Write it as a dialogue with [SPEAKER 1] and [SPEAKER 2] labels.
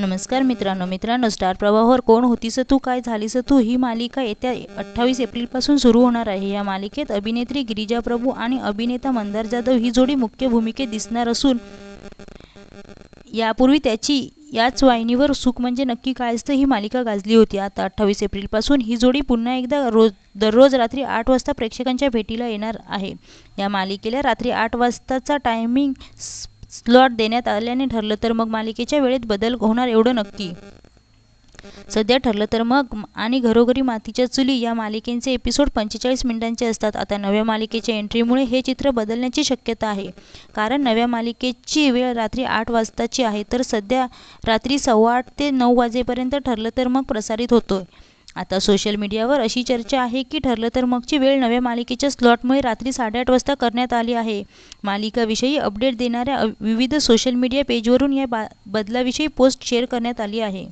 [SPEAKER 1] नमस्कार मित्रांनो मित्रांनो स्टार प्रवाहावर कोण होतीस तू? काय झालीस तू? ही मालिका येत्या अठ्ठावीस एप्रिलपासून सुरू होणार आहे. या मालिकेत अभिनेत्री गिरिजा प्रभू आणि अभिनेता मंदार जाधव ही जोडी मुख्य भूमिकेत दिसणार असून यापूर्वी त्याची याच वाहिनीवर सुख म्हणजे नक्की काय असतं ही मालिका गाजली होती. आता अठ्ठावीस एप्रिलपासून ही जोडी पुन्हा एकदा रोज दररोज रात्री आठ वाजता प्रेक्षकांच्या भेटीला येणार आहे. या मालिकेला रात्री आठ वाजताचा टायमिंग स्लॉट देण्यात आल्याने ठरलं तर मग मालिकेच्या वेळेत बदल होणार एवढं नक्की. सध्या ठरलं तर मग आणि घरोघरी मातीच्या चुली या मालिकेचे एपिसोड पंचेचाळीस मिनिटांचे असतात. आता नव्या मालिकेच्या एंट्रीमुळे हे चित्र बदलण्याची शक्यता आहे. कारण नव्या मालिकेची वेळ रात्री आठ वाजताची आहे तर सध्या रात्री सव्वा आठ ते नऊ वाजेपर्यंत ठरलं तर मग प्रसारित होतोय. आता सोशल मीडियावर अशी चर्चा आहे की ठरलं तर मगची वेळ नव्या मालिकेच्या स्लॉटमुळे रात्री साडेआठ वाजता करण्यात आली आहे. मालिकाविषयी अपडेट देणाऱ्या विविध सोशल मीडिया पेजवरून या बा बदलाविषयी पोस्ट शेअर करण्यात आली आहे.